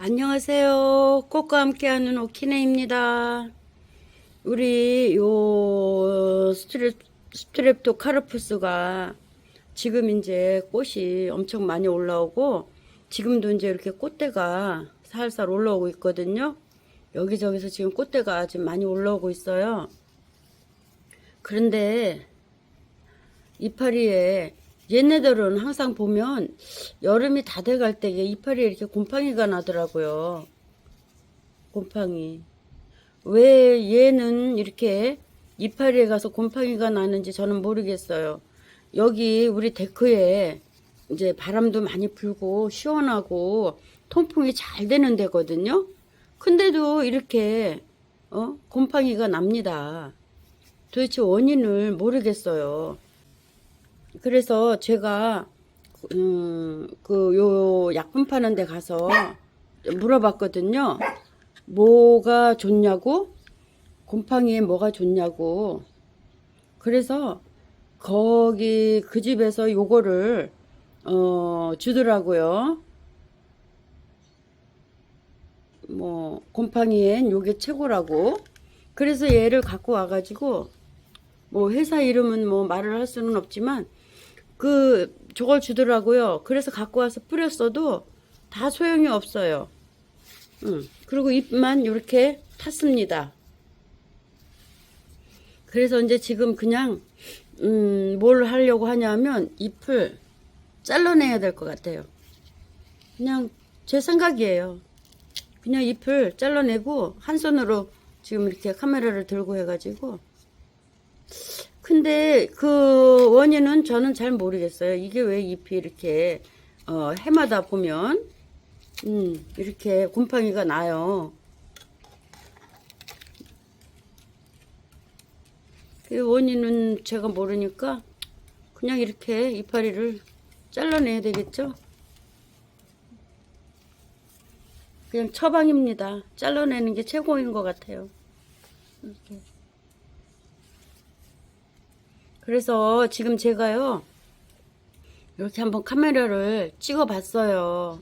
안녕하세요. 꽃과 함께하는 오키네입니다. 우리 요 스트랩, 스트랩토 카르푸스가 지금 이제 꽃이 엄청 많이 올라오고 지금도 이제 이렇게 꽃대가 살살 올라오고 있거든요. 여기저기서 지금 꽃대가 지금 많이 올라오고 있어요. 그런데 이파리에 얘네들은 항상 보면 여름이 다 돼갈 때 이파리에 이렇게 곰팡이가 나더라고요. 곰팡이. 왜 얘는 이렇게 이파리에 가서 곰팡이가 나는지 저는 모르겠어요. 여기 우리 데크에 이제 바람도 많이 불고 시원하고 통풍이 잘 되는 데거든요. 근데도 이렇게 어? 곰팡이가 납니다. 도대체 원인을 모르겠어요. 그래서 제가 음, 그 요 약품 파는 데 가서 물어봤거든요. 뭐가 좋냐고? 곰팡이에 뭐가 좋냐고. 그래서 거기 그 집에서 요거를 어 주더라고요. 뭐 곰팡이엔 요게 최고라고. 그래서 얘를 갖고 와가지고 뭐 회사 이름은 뭐 말을 할 수는 없지만 그 저걸 주더라고요. 그래서 갖고 와서 뿌렸어도 다 소용이 없어요. 응. 그리고 잎만 이렇게 탔습니다. 그래서 이제 지금 그냥 음, 뭘 하려고 하냐면 잎을 잘라내야 될 것 같아요. 그냥 제 생각이에요. 그냥 잎을 잘라내고 한 손으로 지금 이렇게 카메라를 들고 해가지고 근데 그 원인은 저는 잘 모르겠어요. 이게 왜 잎이 이렇게 어, 해마다 보면 음, 이렇게 곰팡이가 나요. 그 원인은 제가 모르니까 그냥 이렇게 이파리를 잘라내야 되겠죠? 그냥 처방입니다. 잘라내는 게 최고인 것 같아요. 이렇게. 그래서 지금 제가요, 이렇게 한번 카메라를 찍어 봤어요.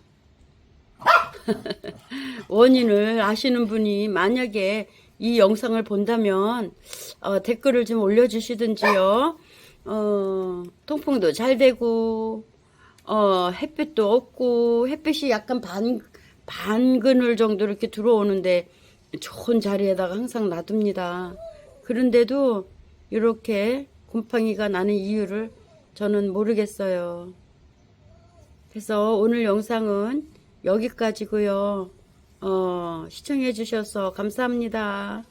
원인을 아시는 분이 만약에 이 영상을 본다면 어, 댓글을 좀 올려주시든지요. 어, 통풍도 잘 되고 어, 햇빛도 없고 햇빛이 약간 반 반 그늘 정도 이렇게 들어오는데 좋은 자리에다가 항상 놔둡니다. 그런데도 이렇게 곰팡이가 나는 이유를 저는 모르겠어요. 그래서 오늘 영상은 여기까지고요. 어, 시청해 주셔서 감사합니다.